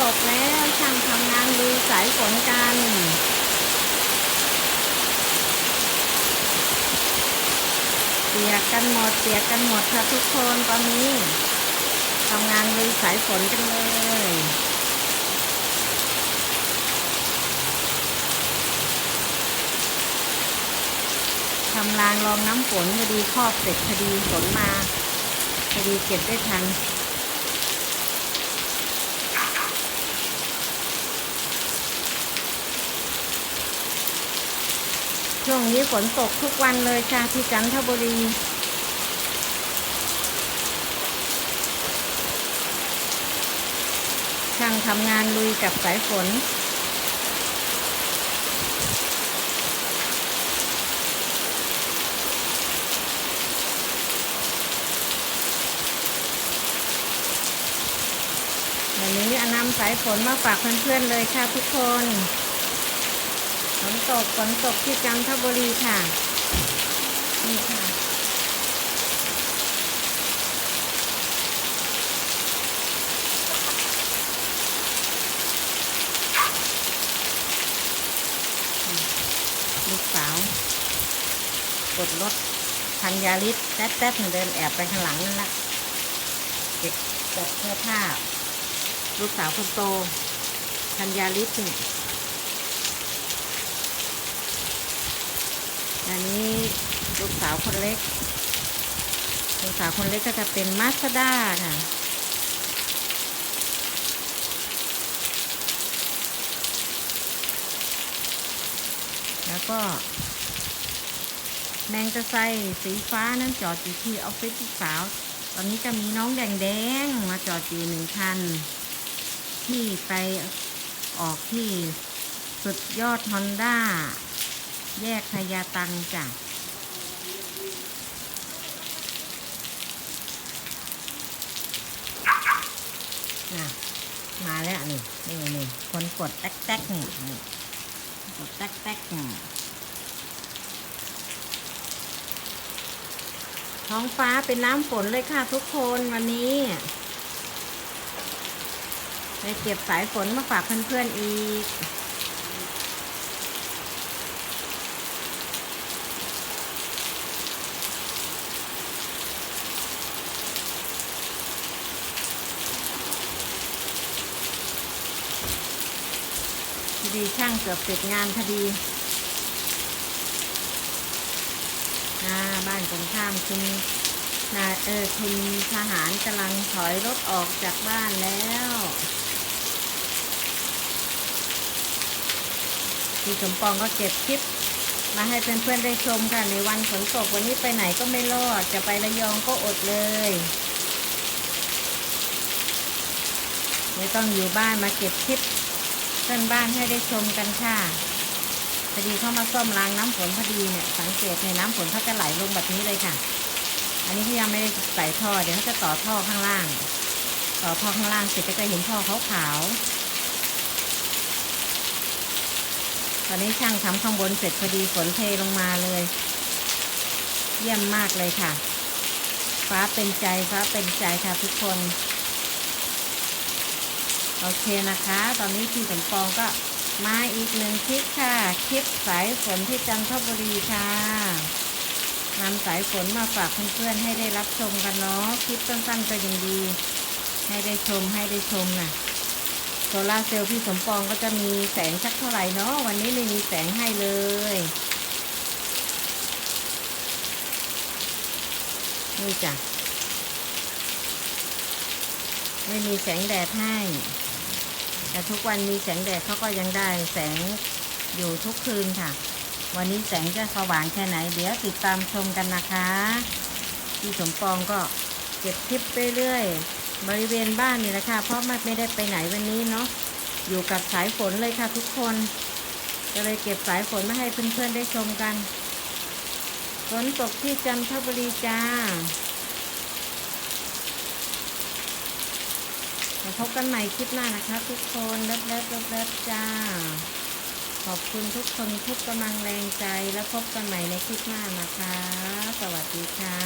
ตกแล้วช่างทำงานลุยสายฝนกันเปียกกันหมดเปียกกันหมดค่ะทุกคนตอนนี้ทำงานลุยสายฝนกันเลยทำรางรองน้ำฝนพอดีครอบเสร็จพอดีฝนมาพอดีเก็บได้ทัน ช่วงนี้ฝนตกทุกวันเลยค่ะที่จันทบุรีช่างทำงานลุยกับสายฝน วันนี้อนำสายฝนมาฝากเพื่อนๆเลยค่ะทุกคน นตกฝนตกที่จันทบุรีค่ะ นี่ค่ะ ลูกสาว กดรถพันยาลิตแต๊ดๆเดินแอบไปข้างหลังนั่นละเก็บจัดเสื้อผ้า ลูกสาวคนโตพันยาลิตนี่ อันนี้ลูกสาวคนเล็ก ลูกสาวคนเล็กก็จะเป็นมาสด้าค่ะ แล้วก็ แมงตะไซสีฟ้านั้นจอดอยู่ที่ออฟฟิศลูกสาว ตอนนี้จะมีน้องแดงๆมาจอดอยู่หนึ่งคัน ที่ไปออกที่สุดยอดฮอนด้า แยกพญาตังจ้ะน่ะมาแล้วนี่นี่นี่คนกดแต๊กแต๊กนี่นี่กดแต๊กแต๊กนี่ท้องฟ้าเป็นน้ำฝนเลยค่ะทุกคนวันนี้ไปเก็บสายฝนมาฝากเพื่อนๆอีก ดีช่างเกือบเสร็จงานพอดีบ้านตรงข้ามคุณนาเออคุณทหารกำลังถอยรถออกจากบ้านแล้วพี่สมปองก็เก็บคลิป มาให้เพื่อนๆได้ชมค่ะ ในวันฝนตกวันนี้ไปไหนก็ไม่รอด จะไประยองก็อดเลยไม่ต้องอยู่บ้านมาเก็บคลิป เพื่อนบ้านให้ได้ชมกันค่ะพอดีเข้ามาซ่อมรางน้ำฝนพอดีเนี่ยสังเกตในน้ำฝนเขาจะไหลลงแบบนี้เลยค่ะ อันนี้ที่ยังไม่ได้ใส่ท่อเดี๋ยวเขาจะต่อท่อข้างล่าง ต่อท่อข้างล่างเสร็จก็จะเห็นท่อขาวๆตอนนี้ช่างทำข้างบนเสร็จพอดีฝนเทลงมาเลย เยี่ยมมากเลยค่ะ ฟ้าเป็นใจฟ้าเป็นใจค่ะทุกคน โอเคนะคะ ตอนนี้พี่สมปองก็มาอีกหนึ่งคลิปค่ะ คลิปสายฝนที่จันทบุรีค่ะนำสายฝนมาฝากเพื่อนๆให้ได้รับชมกันเนาะ คลิปสั้นๆก็ยังดี ให้ได้ชมให้ได้ชมนะโซลาเซลล์พี่สมปองก็จะมีแสงสักเท่าไหร่เนาะ วันนี้ไม่มีแสงให้เลยนี่จ้ะ ไม่มีแสงแดดให้ แต่ทุกวันมีแสงแดดเขาก็ยังได้แสงอยู่ทุกคืนค่ะ วันนี้แสงจะสว่างแค่ไหน เดี๋ยวติดตามชมกันนะคะพี่สมปองก็เก็บคลิปไปเรื่อยบริเวณบ้านนี่แหละค่ะเพราะไม่ได้ไปไหนวันนี้เนาะอยู่กับสายฝนเลยค่ะทุกคนก็เลยเก็บสายฝนมาให้เพื่อนๆได้ชมกัน ฝนตกที่จันทบุรีจ้า มาพบกันใหม่คลิปหน้านะคะ ทุกคนเลิฟเลิฟเลิฟเลิฟจ้า ขอบคุณทุกคนทุกกำลังแรงใจแล้วพบกันใหม่ในคลิปหน้านะคะ สวัสดีค่ะ